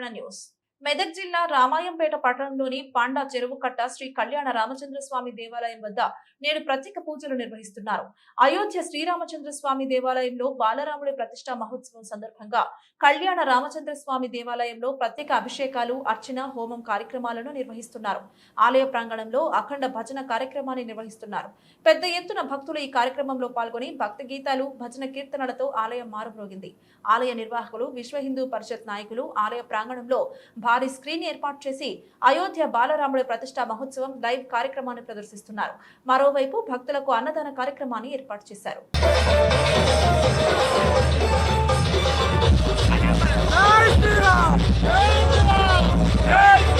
Minura News. Medak జిల్లా రామాయంపేట పట్టణంలోని panda చెరువు కట్ట శ్రీ కళ్యాణ రామచంద్ర స్వామి దేవాలయం వద్ద నేడు ప్రత్యేక పూజలు నిర్వహిస్తున్నారు. అయోధ్య శ్రీరామచంద్ర స్వామి దేవాలయంలో బాలరాముడి ప్రతిష్టా మహోత్సవం సందర్భంగా కళ్యాణ రామచంద్ర స్వామి దేవాలయంలో ప్రత్యేక అభిషేకాలు అర్చన హోమం కార్యక్రమాలను నిర్వహిస్తున్నారు. ఆలయ ప్రాంగణంలో అఖండ భజన కార్యక్రమాన్ని నిర్వహిస్తున్నారు. పెద్ద ఎత్తున భక్తులు ఈ కార్యక్రమంలో పాల్గొని భక్తి గీతాలు భజన కీర్తనలతో ఆలయం మారుమ్రోగింది. ఆలయ నిర్వాహకులు విశ్వ హిందూ పరిషత్ నాయకులు ఆలయ ప్రాంగణంలో భారీ స్క్రీన్ ఏర్పాటు చేసి అయోధ్య బాలరాముడి ప్రతిష్టా మహోత్సవం లైవ్ కార్యక్రమాన్ని ప్రదర్శిస్తున్నారు. మరోవైపు భక్తులకు అన్నదాన కార్యక్రమాన్ని ఏర్పాటు చేశారు. Hey!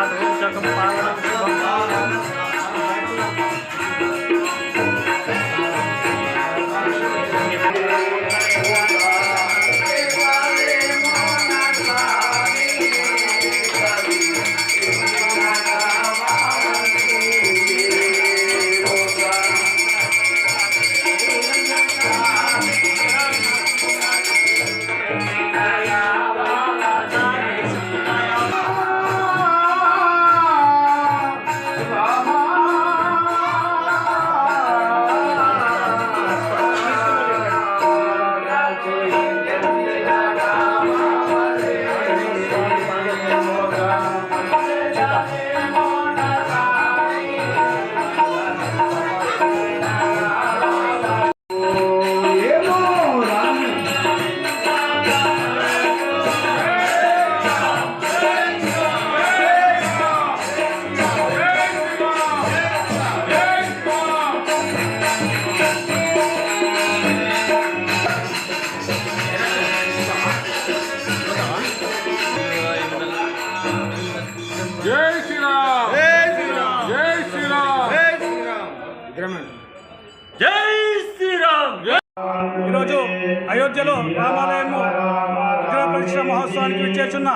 ॐ जगं पालनं ఈరోజు అయోధ్యలో రామాలయము విగ్రహ ప్రతిష్ట మహోత్సవానికి విచ్చేస్తున్న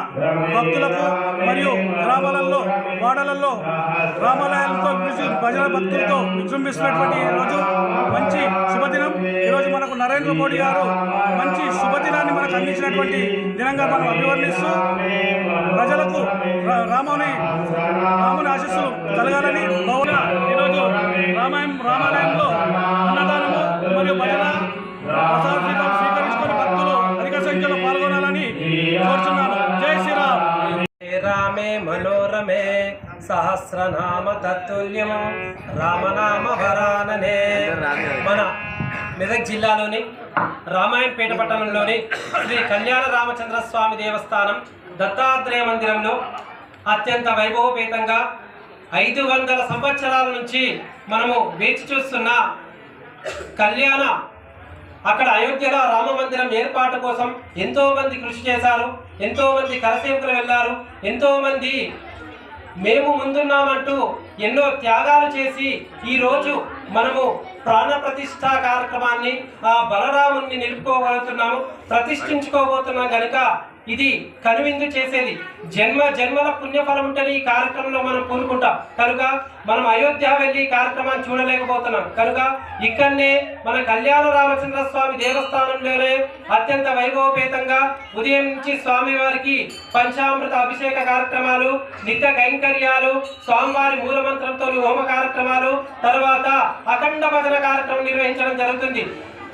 భక్తులకు మరియు గ్రామాలలో వాడలలో రామాలయాలతో భజన భక్తులతో విజృంభిస్తున్నటువంటి ఈరోజు రోజు మంచి శుభదినం. ఈరోజు మనకు నరేంద్ర మోడీ గారు మంచి శుభదినాన్ని మనకు అందించినటువంటి దినంగా మనం అభివర్ణిస్తూ ప్రజలకు రా- రాముని రాముని ఆశీస్సులు కలగాలని బహుళ ఈరోజు రామాయణం రామాలయంలో సహస్రనామ తత్తుల్యం రామనామ వరాననే మన మెదక్ జిల్లాలోని రామాయణపేట పట్టణంలోని శ్రీ కళ్యాణ రామచంద్ర స్వామి దేవస్థానం దత్తాత్రేయ మందిరంలో అత్యంత వైభవపేతంగా ఐదు వందల సంవత్సరాల నుంచి మనము వేచి చూస్తున్న కళ్యాణ అక్కడ అయోధ్యలో రామ మందిరం ఏర్పాటు కోసం ఎంతోమంది కృషి చేశారు ఎంతోమంది కరసేవకులు వెళ్ళారు ఎంతోమంది మేము ముందున్నామంటూ ఎన్నో త్యాగాలు చేసి ఈరోజు మనము ప్రాణ ప్రతిష్ఠ కార్యక్రమాన్ని ఆ బలరాముని నిలుపుకోగలుగుతున్నాము ప్రతిష్ఠించుకోబోతున్నాం కనుక ఇది కనువిందు చేసేది. జన్మ జన్మల పుణ్యఫలం ఉంటేనే ఈ కార్యక్రమంలో మనం పూనుకుంటాం. కనుక మనం అయోధ్య వెళ్ళి ఈ కార్యక్రమాన్ని చూడలేకపోతున్నాం. కనుక ఇక్కడనే మన కళ్యాణ రామచంద్ర స్వామి దేవస్థానంలోనే అత్యంత వైభవపేతంగా ఉదయం నుంచి స్వామి వారికి పంచామృత అభిషేక కార్యక్రమాలు నిత్య కైంకర్యాలు స్వామివారి మూలమంత్రంతో హోమ కార్యక్రమాలు తర్వాత అఖండ భజన కార్యక్రమం నిర్వహించడం జరుగుతుంది.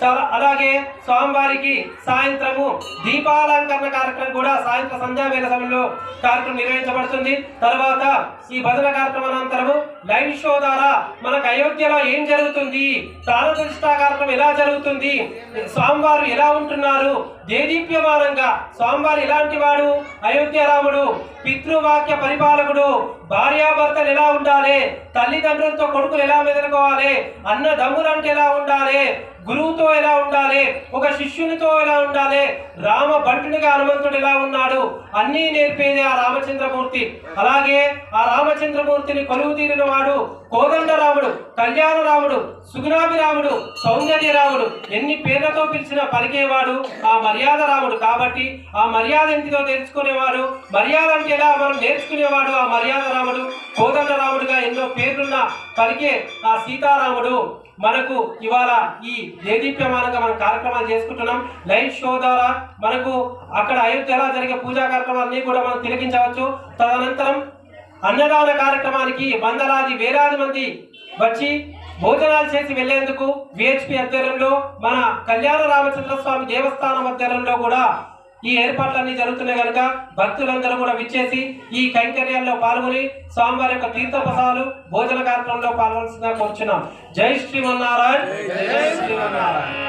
అలాగే స్వామివారికి సాయంత్రము దీపాలంకరణ కార్యక్రమం కూడా సాయంత్రం సంధ్యావేళ సమయంలో కార్యక్రమం నిర్వహించబడుతుంది. తర్వాత ఈ భజన కార్యక్రమం అనంతరము లైవ్ షో ద్వారా మనకు అయోధ్యలో ఏం జరుగుతుంది ప్రాణప్రతిష్ఠ కార్యక్రమం ఎలా జరుగుతుంది స్వామివారు ఎలా ఉంటున్నారు దేదీప్యమానంగా స్వామివారు ఇలాంటి వాడు అయోధ్య రాముడు పితృవాక్య పరిపాలకుడు భార్యాభర్తలు ఎలా ఉండాలి తల్లిదండ్రులతో కొడుకులు ఎలా మెదలుకోవాలి అన్నదమ్ములంటే ఎలా ఉండాలి గురువుతో ఎలా ఉండాలి ఒక శిష్యునితో ఎలా ఉండాలి రామ భటునిగా హనుమంతుడు ఎలా ఉన్నాడు అన్నీ నేర్పేది ఆ రామచంద్రమూర్తి. అలాగే ఆ రామచంద్రమూర్తిని కొలువు తీరిన వాడు కోదండ రాముడు కళ్యాణ రాముడు సుగుణాభి రాముడు సౌందర్య రాముడు ఎన్ని పేర్లతో పిలిచినా పలికేవాడు ఆ మర్యాద రాముడు కాబట్టి ఆ మర్యాద ఎంటిదో తెలుసుకునేవాడు? మర్యాద అంటే ఎలా? మనం నేర్చుకునేవాడు ఆ మర్యాద రాముడు. కోదండ రాముడుగా ఎన్నో పేర్లున్న పలికే ఆ సీతారాముడు మనకు ఇవాళ ఈ దేదీప్యమానంగా మనం కార్యక్రమాలు చేసుకుంటున్నాం. లైవ్ షో ద్వారా మనకు అక్కడ అయోధ్యలో జరిగే పూజా కార్యక్రమాలన్నీ కూడా మనం తిలకించవచ్చు. తదనంతరం అన్నదాన కార్యక్రమానికి వందలాది వేలాది మంది వచ్చి భోజనాలు చేసి వెళ్ళేందుకు విహెచ్పి ఆధ్వర్యంలో మన కళ్యాణ రామచంద్ర స్వామి దేవస్థానం ఆధ్వర్యంలో కూడా ఈ ఏర్పాట్లన్నీ జరుగుతున్నాయి కనుక భక్తులందరూ కూడా విచ్చేసి ఈ కైంకర్యాల్లో పాల్గొని స్వామివారి యొక్క తీర్థపసాలు భోజన కార్యక్రమంలో పాల్గొనాల్సిందిగా కోరుచున్నాం. జై శ్రీమన్నారాయణ. జై శ్రీమన్నారాయణ.